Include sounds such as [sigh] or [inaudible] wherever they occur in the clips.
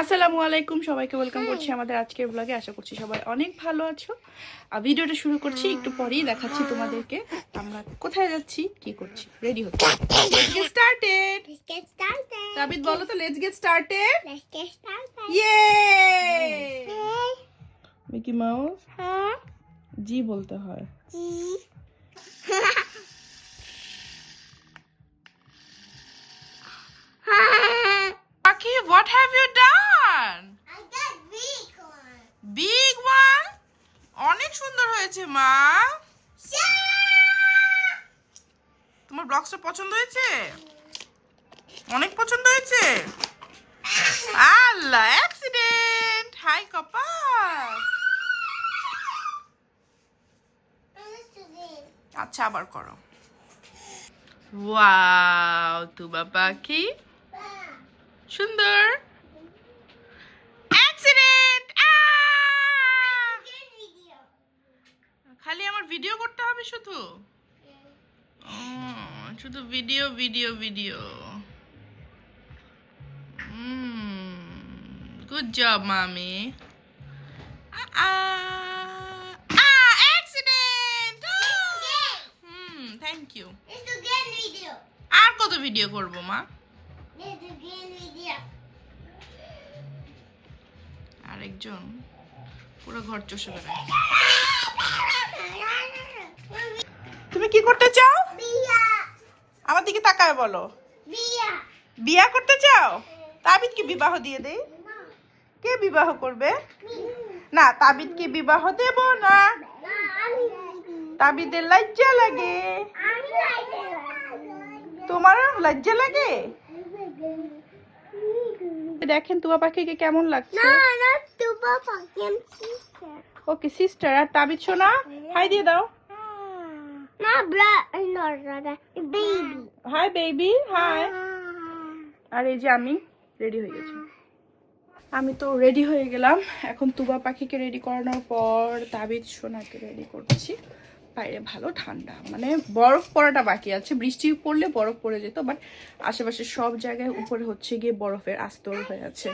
আসসালামু আলাইকুম। সবাইকে ওয়েলকাম করছি আমাদের আজকের ব্লগে আশা করছি সবাই অনেক ভালো আছো। আর ভিডিওটা শুরু করছি একটু পরেই দেখাচ্ছি তোমাদেরকে। আমরা কোথায় যাচ্ছি কি করছি রেডি হচ্ছি। Started Let's get started. Tabid বলো তো লেটস গেট স্টার্টেড. ইয়ে মিকি মাউস Huh? জি বলতে হয়। G. I পাখি হোয়াট হয়েছে, মা? তোমার ব্লগসটা পছন্দ হয়েছে? অনেক পছন্দ হয়েছে? আল্লাহ অ্যাক্সিডেন্ট হাই কপাল! আচ্ছা আবার করো। ওয়াও তুবা পাখি। সুন্দর। খালি আমার ভিডিও করতে হবে শুধু? ও, শুধু video video video good job মামি থ্যাংক ইউ. আর কত ভিডিও করব মা. আরেকজন। পুরো ঘর চষে বেড়ায়। তুমি কি করতে চাও? আমার দিকে তাকায় বলো. বিয়া। করতে চাও? তাবিদ কি বিবাহ দিয়ে দেই। কে বিবাহ করবে? না তাবিদ কি বিবাহ দেব না। তাবিদের লজ্জা লাগে। তোমার লজ্জা লাগে? দেখেন তুয়া পাখিকে কেমন লাগছে? ওকে সিস্টার আর তাবিজ সোনা হাই দিয়ে দাও। না no, হাই বেবি হাই আর এই যে আমি রেডি হয়ে গেছি। আমি তো রেডি হয়ে গেলাম। এখন তুবা পাখিকে রেডি করানোর পর তাবিজ সোনাকে রেডি করছি। বাইরে, ভালো ঠান্ডা। মানে বরফ পড়াটা বাকি আছে। বৃষ্টি পড়লে বরফ পড়ে যেত বাট আশেপাশে সব জায়গায় উপরে হচ্ছে গিয়ে বরফের আস্তর হয়ে আছে।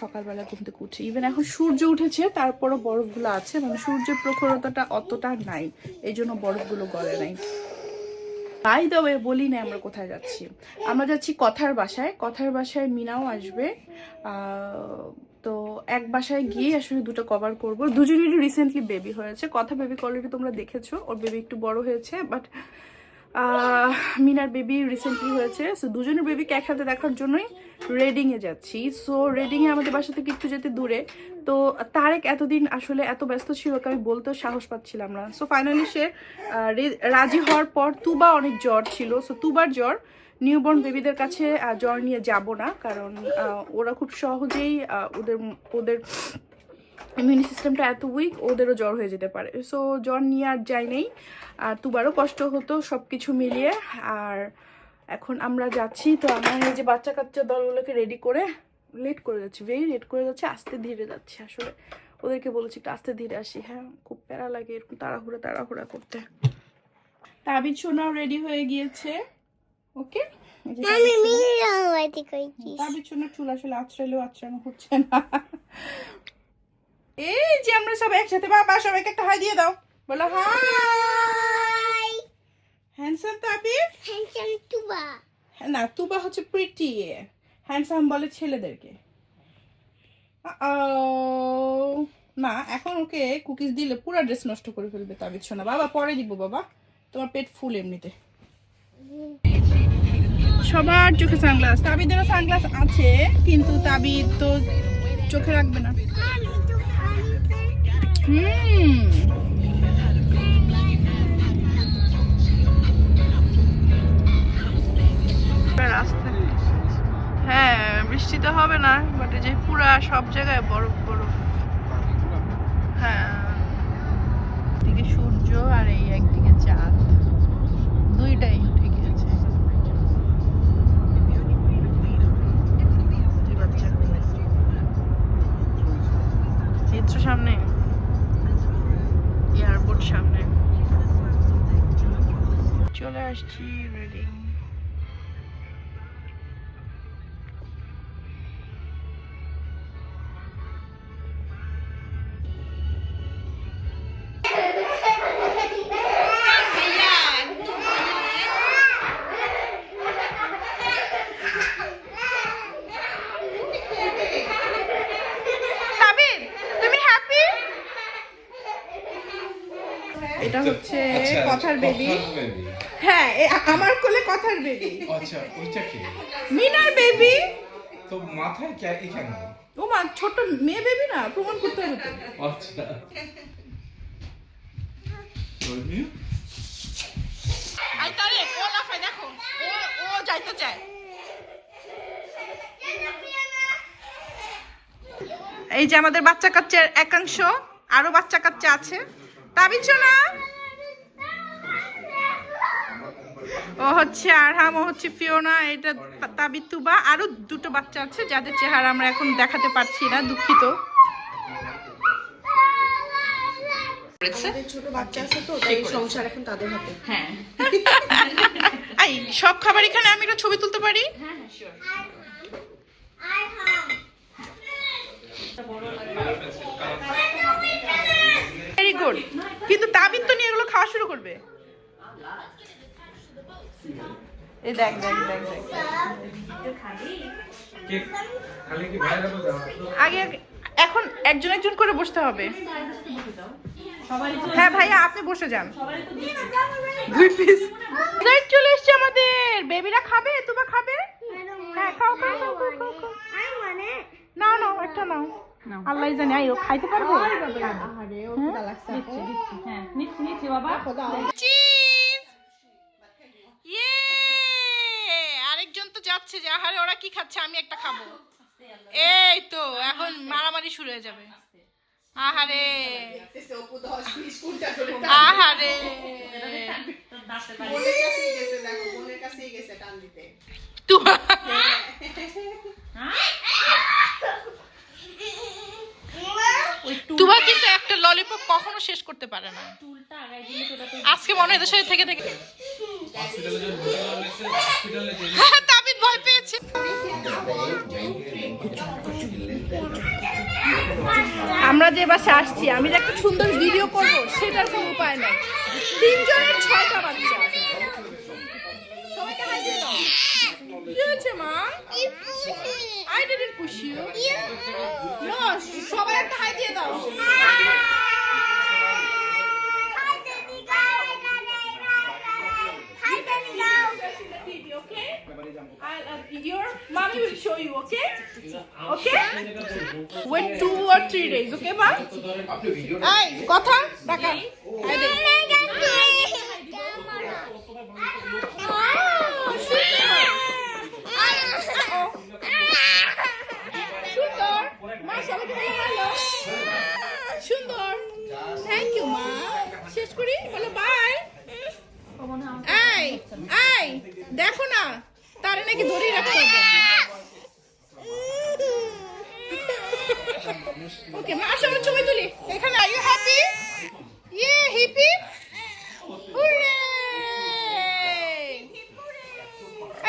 সকালবেলা ঘুম থেকে উঠে ইভেন এখন সূর্য উঠেছে, তারপরও বরফগুলো আছে মানে সূর্যের প্রখরতাটা অতটা নাই, এই জন্য বরফগুলো গলে নাই। বাই দ্য ওয়ে বলি না আমরা কোথায় যাচ্ছি। আমরা যাচ্ছি কথার বাসায়। কথার বাসায় মিনাও আসবে। তো এক বাসায় গিয়ে আসলে দুটো কভার করব। দুজনেরই রিসেন্টলি বেবি হয়েছে। কথা বেবি অলরেডি তোমরা দেখেছ। ওর বেবি একটু বড় হয়েছে বাট মিনার বেবি রিসেন্টলি হয়েছে। সো দুজনের বেবিকে একসাথে দেখার জন্যই রেডিং এ যাচ্ছি। সো রেডিং এ আমাদের বাসা থেকে একটু যেতে দূরে। তো তারেক এতদিন আসলে এত ব্যস্ত ছিল আমি বলতেও সাহস পাচ্ছিলাম না। সো ফাইনালি সে রাজি হওয়ার পর তুবা অনেক জ্বর ছিল। সো তুবার জ্বর নিউবর্ন বেবিদের কাছে জ্বর নিয়ে যাব না, কারণ ওরা খুব সহজেই ওদের ওদের ইমিউনি সিস্টেমটা এত উইক ওদেরও জ্বর হয়ে যেতে পারে। সো জ্বর নিয়ে আর যাই নেই। আর তুবারও কষ্ট হতো সব কিছু মিলিয়ে। আর এখন আমরা যাচ্ছি, তো আমার এই যে বাচ্চা কাচ্চা দলগুলোকে রেডি করে লেট করে যাচ্ছি ভেরি লেট করে যাচ্ছে, আস্তে ধীরে যাচ্ছি আসলে। ওদেরকে বলেছি একটু আস্তে ধীরে আসি হ্যাঁ খুব প্যারা লাগে এরকম তাড়াহুড়া তাড়াহুড়া করতে। তাবিদ সোনাও রেডি হয়ে গিয়েছে। ওকে? you do? তাবিদ চুল আসলে আছড়ালেও আছড়ানো হচ্ছে না। এই যে আমরা সবাই একসাথে বাবা সবাইকে একটা হাই দিয়ে দাও। বলো hi! Handsome Tabid Handsome Tuba. না তুবা হচ্ছে প্রিটি হ্যান্ডসাম বলে ছেলেদেরকে. না এখন ওকে কুকিজ দিলে পুরো ড্রেস নষ্ট করে ফেলবে তাবিদ শোনা বাবা পরে দিব বাবা। তোমার পেট ফুল এমনিতে। সবার চোখে সানগ্লাস তাবিদেরও সানগ্লাস আছে, কিন্তু তাবিদ তো চোখে রাখবে না। হুম। হ্যাঁ বৃষ্টি তো হবে না বাট যে পুরা সব জায়গায় বরফ বরফ। হ্যাঁ। সূর্য আর এই একদিকে চাঁদ। দুইটাই। আসছি রিডিং এটা হচ্ছে আচ্ছা, কথার বেবি হ্যাঁ এ আমার কোলে কথার বেবি আচ্ছা ওইটা কি? মিনার বেবি তো মাথায় কে- এখানে ও মা ছোট মেয়ে বেবি না প্রমাণ করতে হবে তো। আচ্ছা। আই তারে ও লাফায় দেখো। ও ও যাইতে চায়। এই যে আমাদের বাচ্চা কাচ্চার একাংশ আরও বাচ্চা কাচ্চা আছে। তাবিজ না ও হচ্ছে আরহাম ও হচ্ছে ফিওনা এটা তাবিদ তুবা আরও দুটো বাচ্চা আছে যাদের চেহারা আমরা এখন দেখাতে পারছি না দুঃখিত। ছোট বাচ্চা আছে তো সংসার এখন তাদের হাতে। হ্যাঁ। [laughs] এই সব খাবার এখানে আমি একটা ছবি তুলতে পারি? ভেরি গুড কিন্তু তাবিদ তো নিয়ে এগুলো খাওয়া শুরু করবে। এই দেখ দেখ দেখ আগে এখন একজন একজন করে বসতে হবে। হ্যাঁ ভাইয়া আপনি বসে যান। দুই পিস ডেজার্ট চলে এসছে আমাদের। বেবিরা খাবে? তোমরা খাবে? হ্যাঁ খাও খাও খাও খাও, খাও, খাও। নাও নাও একটা নাও। আল্লাহ জানে আই ও খাইতে পারব? চিজ! ইয়ে যাচ্ছে যে আহারে ওরা কি খাচ্ছে? আমি একটা খাব। এই তো এখন মারামারি শুরু হয়ে যাবে। আহারে। আহারে। তোমার তুবা কিন্তু একটা ললিপপ কখনো শেষ করতে পারে না। আজকে মনে হয় এদের সাথে থেকে থেকে হ্যাঁ, তাবিদ ভয় পেয়েছে। আমরা যে বাসে আসছি আমি যে একটা সুন্দর ভিডিও করব সেটার কোনো উপায় নাই। তিনজনের ছয়টা বাচ্চা। সবাইকে হাই দিয়ে দাও। কি হয়েছে মা? পুশ নো সবাই একটা হাই দিয়ে দাও okay? Uh, your mommy will show you, okay? Okay? Wait two or three days, okay, ma? এই কথা টাকা হাই দে সুন্দর মা সবাইকে বলে ভালো সুন্দর। থ্যাংক ইউ মা। শেষ করি? বলো বাই এই এই, দেখো না, তারে নাকি ধরেই রাখতে হবে। ওকে মা, আসো ছবি তুলি। এখানে আর ইউ হ্যাপি ইয়ে হিপি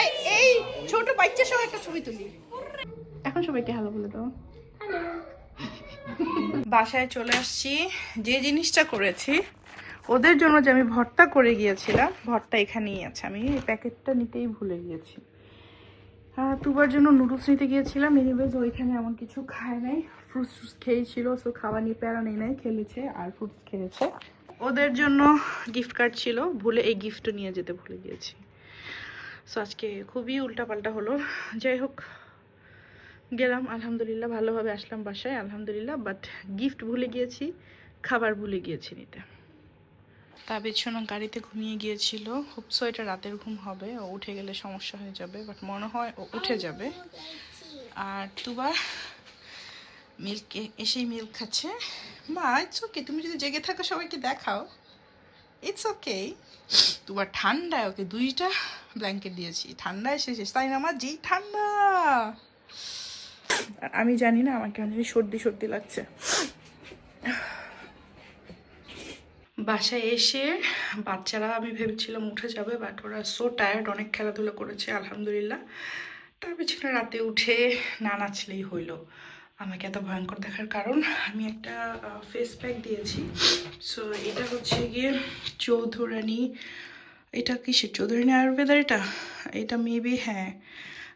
এই এই ছোট বাচ্চা সহ একটা ছবি তুলি। এখন সবাইকে হ্যালো বলে দাও। বাসায় চলে আসছি। যে জিনিসটা করেছি ওদের জন্য যে আমি ভর্তা করে গিয়েছিলাম ভর্তা এখানেই আছে। আমি এই প্যাকেটটা নিতেই ভুলে গিয়েছি। আহ, তুবার জন্য নুডলস নিতে গিয়েছিলাম। এনিওয়েজ ওইখানে এমন কিছু খায় নাই। ফ্রুটস ট্রুটস খেয়েছিল সো খাওয়া নিয়ে প্যারা নেই নাই খেলেছে আর ফ্রুটস খেয়েছে। ওদের জন্য গিফট কার্ড ছিল ভুলে এই গিফটও নিয়ে যেতে ভুলে গিয়েছি। সো আজকে খুবই উল্টাপাল্টা হলো। যাই হোক গেলাম, আলহামদুলিল্লাহ ভালোভাবে আসলাম বাসায়, আলহামদুলিল্লাহ বাট গিফট ভুলে গিয়েছি, খাবার ভুলে গিয়েছি নিতে। তা পেছনে গাড়িতে ঘুমিয়ে গিয়েছিল হোপসো এটা রাতের ঘুম হবে, ও উঠে গেলে সমস্যা হয়ে যাবে বাট মনে হয় ও উঠে যাবে। আর তুবা মিল্ক এসেই মিল্ক খাচ্ছে। মা ইটস ওকে তুমি যদি জেগে থাকো, সবাইকে দেখাও। ইটস ওকে তুবার ঠান্ডায় ওকে দুইটা ব্ল্যাঙ্কেট দিয়েছি, ঠান্ডায় শেষ তাই না আমার যেই ঠান্ডা। আর আমি জানি না আমার কেন জানি সর্দি সর্দি লাগছে। বাসায় এসে বাচ্চারা, আমি ভেবেছিলাম উঠে যাবে বাট ওরা সো টায়ার্ড অনেক খেলাধুলা করেছে, আলহামদুলিল্লাহ। তার পিছনে রাতে উঠে না নাচলেই হইল। আমাকে এত ভয়ঙ্কর দেখার কারণ, আমি একটা ফেস প্যাক দিয়েছি। সো এটা হচ্ছে গিয়ে চৌধুরানী, এটা কিসের? চৌধুরানী আয়ুর্বেদার এটা? এটা মেবি হ্যাঁ।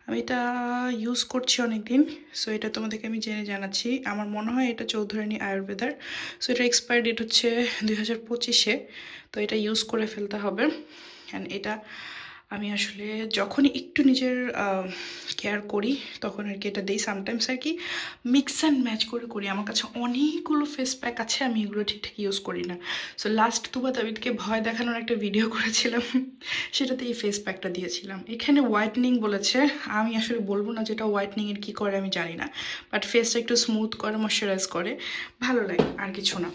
আমি এটা ইউজ করছি অনেক দিন সো এটা তোমাদেরকে আমি জেনে জানাচ্ছি। আমার মনে হয় এটা চৌধুরানী আয়ুর্বেদার। সো এটা এক্সপায়ার ডেট হচ্ছে দুই হাজার পঁচিশে, তো এটা ইউজ করে ফেলতে হবে। অ্যান্ড এটা আমি আসলে যখনই একটু নিজের কেয়ার করি, তখন আর কি এটা দিই। সামটাইমস আর কি মিক্স অ্যান্ড ম্যাচ করে করি। আমার কাছে অনেকগুলো ফেস প্যাক আছে, আমি এগুলো ঠিকঠাক ইউজ করি না। সো লাস্ট তুবা তাবিদকে ভয় দেখানোর একটা ভিডিও [laughs] করেছিলাম। সেটাতে এই ফেস প্যাকটা দিয়েছিলাম। এখানে হোয়াইটনিং বলেছে। আমি আসলে বলব না যেটা হোয়াইটনিংয়ের কী করে, আমি জানি না। বাট ফেসটা একটু স্মুথ করে ময়শ্চারাইজ করে, ভালো লাগে, আর কিছু না।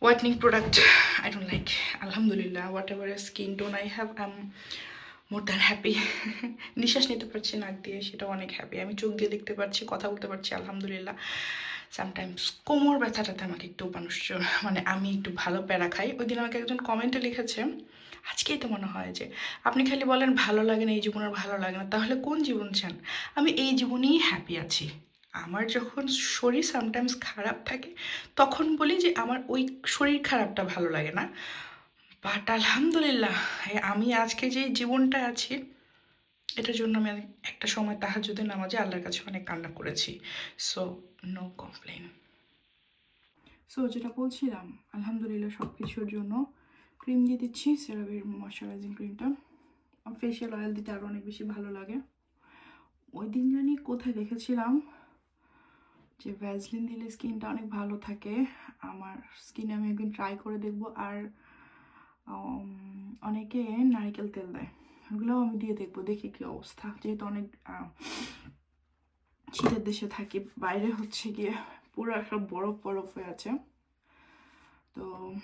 Whitening product, i don't like. Alhamdulillah, whatever skin tone i have, i'm more than happy. [laughs] নিঃশ্বাস নিতে পারছি, নাক দিয়ে সেটা অনেক হ্যাপি আমি চোখ দিয়ে দেখতে পারছি, কথা বলতে পারছি, আলহামদুলিল্লাহ. সামটাইমস কোমর ব্যথাটাতে আমাকে একটু মানুষ মানে আমি একটু ভালো প্যারা খাই। ওই দিন আমাকে একজন কমেন্টে লিখেছে, আজকেই তো মনে হয় যে আপনি খালি বলেন ভালো লাগে না, এই জীবন আর ভালো লাগে না, তাহলে কোন জীবন চান? আমি, এই জীবনেই হ্যাপি আছি। আমার যখন শরীর সামটাইমস খারাপ থাকে, তখন বলি যে আমার ওই শরীর খারাপটা ভালো লাগে না। বাট আলহামদুলিল্লাহ আমি আজকে যে জীবনটা আছি, এটার জন্য আমি একটা সময় তাহার তাহাজুদের নামাজে আল্লাহর কাছে অনেক কান্না করেছি। সো নো কমপ্লেন সো যেটা বলছিলাম, আলহামদুলিল্লাহ সব কিছুর জন্য ক্রিম দিয়ে দিচ্ছি সেরাভির ময়শ্চারাইজিং ক্রিমটা ফেশিয়াল অয়েল দিতে আরও অনেক বেশি ভালো লাগে। ওই দিন জানি কোথায় দেখেছিলাম যে ভ্যাজলিন দিলে স্কিনটা অনেক ভালো থাকে। আমার স্কিনে আমি একদিন ট্রাই করে দেখব। আর অনেকে নারকেল তেল দেয়। ওগুলোও আমি দিয়ে দেখব, দেখি কি অবস্থা। যেহেতু অনেক শীতের দেশে থাকি, বাইরে হচ্ছে গিয়ে পুরো একটা বরফ বরফ হয়ে আছে। তো,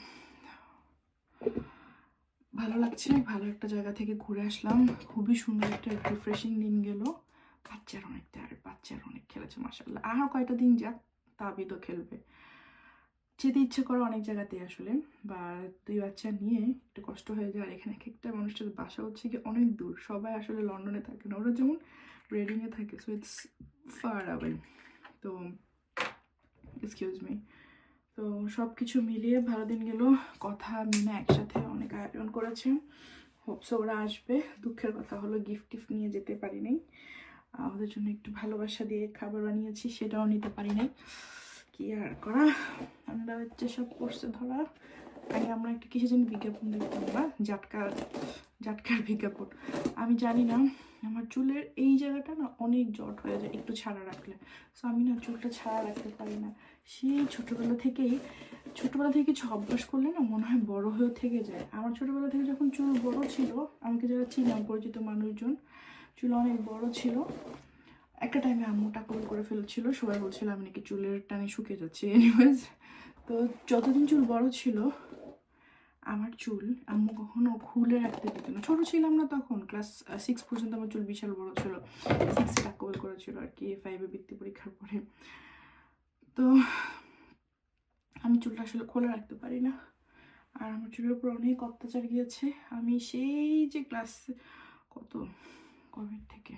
ভালো লাগছে। ভালো একটা জায়গা থেকে ঘুরে আসলাম। খুবই সুন্দর একটা রিফ্রেশিং দিন গেল। বাচ্চার অনেকটা আর বাচ্চার অনেক খেলেছে মাসাল্লাহ আরও কয়টা দিন যাক তাবি তো খেলবে। যেতে ইচ্ছে করে অনেক জায়গাতে আসলে বা দুই বাচ্চা নিয়ে একটু কষ্ট হয়ে যায় আর এখানে এক একটা মানুষের বাসা হচ্ছে কি অনেক দূর। সবাই আসলে লন্ডনে থাকে না ওরা যেমন রেডিংয়ে থাকে সো ইটস ফার অ্যাওয়ে তো এক্সকিউজ মি তো সব কিছু মিলিয়ে ভালো দিন গেল কথা মিনা একসাথে অনেক আয়োজন করেছে। হোপসো ওরা আসবে। দুঃখের কথা হলো গিফট টিফট নিয়ে যেতে পারি নাই আহ, ওদের জন্য একটু ভালোবাসা দিয়ে খাবার বানিয়েছি, সেটাও নিতে পারি নাই। কি আর করা? আমরা হচ্ছে সব করছে ধরা। আগে আমরা একটা কিসের জন্য বিজ্ঞাপন দেখতাম না জাটকার জাটকার বিজ্ঞাপন। আমি জানি না, আমার চুলের এই জায়গাটা না অনেক জট হয়ে যায়, একটু ছাড়া রাখলে। সো আমি না চুলটা ছাড়া রাখতে পারি না। সেই ছোটোবেলা থেকেই, ছোটোবেলা থেকে কিছু অভ্যাস করলে না মনে হয় বড় হয়েও থেকে যায়। আমার ছোটোবেলা থেকে যখন চুল বড় ছিল, আমাকে যারা চিনাম পরিচিত মানুষজন অনেক বড় ছিল। একটা টাইমে আম্মুটা টাকল করে ফেলছিল। সবাই বলছিল, আমি নাকি চুলের টানে শুকিয়ে যাচ্ছি এনিওয়েজ তো যতদিন চুল বড় ছিল, আমার চুল আম্মু কখনো খুলে রাখতে দিত না। ছোটো ছিলাম না তখন ক্লাস সিক্স পর্যন্ত আমার চুল বিশাল বড় ছিল। সিক্সে টাকল করেছিল আর কি ফাইভে বৃত্তি পরীক্ষার পরে। তো আমি চুলটা আসলে খোলা রাখতে পারি না। আর আমার চুলের উপর অনেক অত্যাচার গিয়েছে। আমি সেই যে ক্লাস কত কবে থেকে।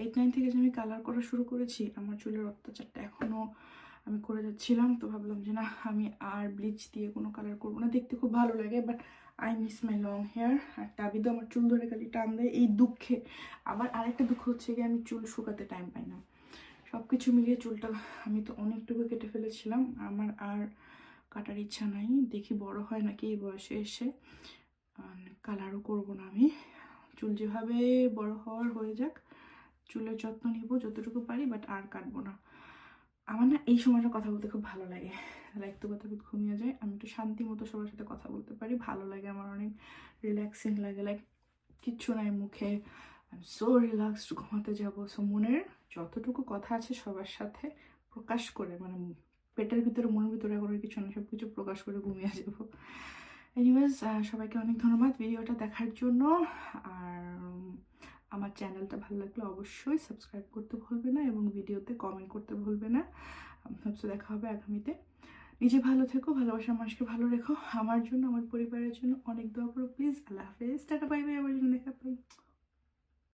এইট নাইন থেকে যে আমি কালার করা শুরু করেছি, আমার চুলের অত্যাচারটা এখনও আমি করে যাচ্ছিলাম, তো ভাবলাম যে না, আমি আর ব্লিচ দিয়ে কোনো কালার করব না। দেখতে খুব ভালো লাগে but I miss my long hair আর তাবিদও আমার চুল ধরে খালি টান দেয় এই দুঃখে। আবার আরেকটা দুঃখ হচ্ছে গিয়ে আমি চুল শুকাতে টাইম পাই না। সব কিছু মিলিয়ে চুলটা আমি তো অনেকটুকু কেটে ফেলেছিলাম, আমার আর কাটার ইচ্ছা নাই। দেখি বড় হয় নাকি এই বয়সে এসে কালারও করব না আমি। চুল যেভাবে বড় হওয়ার হয়ে যাক, চুলের যত্ন নিব যতটুকু পারি বাট আর কাটবো না। আমার না এই সময়টা কথা বলতে খুব ভালো লাগে। লাইক তো কথা ঘুমিয়ে যায়, আমি একটু শান্তি মতো সবার সাথে কথা বলতে পারি, ভালো লাগে, আমার অনেক রিল্যাক্সিং লাগে। লাইক কিচ্ছু নাই মুখে। আই এম সো রিল্যাক্সড ঘুমাতে যাব। সো মনের যতটুকু কথা আছে সবার সাথে প্রকাশ করে মানে পেটের ভিতরে, মনের ভিতরে আর কিছু না সব কিছু প্রকাশ করে ঘুমিয়ে যাব। এনিওয়েজ সবাইকে অনেক ধন্যবাদ ভিডিওটা দেখার জন্য। আর আমার চ্যানেলটা ভালো লাগলে অবশ্যই সাবস্ক্রাইব করতে ভুলবে না এবং ভিডিওতে কমেন্ট করতে ভুলবে না। সবচেয়ে দেখা হবে আগামীতে। নিজে ভালো থেকো ভালোবাসা মানুষকে ভালো রেখো। আমার জন্য, আমার পরিবারের জন্য অনেক দোয়া করো প্লিজ আল্লাহ হাফেজ। টাটা বাই আবার জন্য দেখা পাই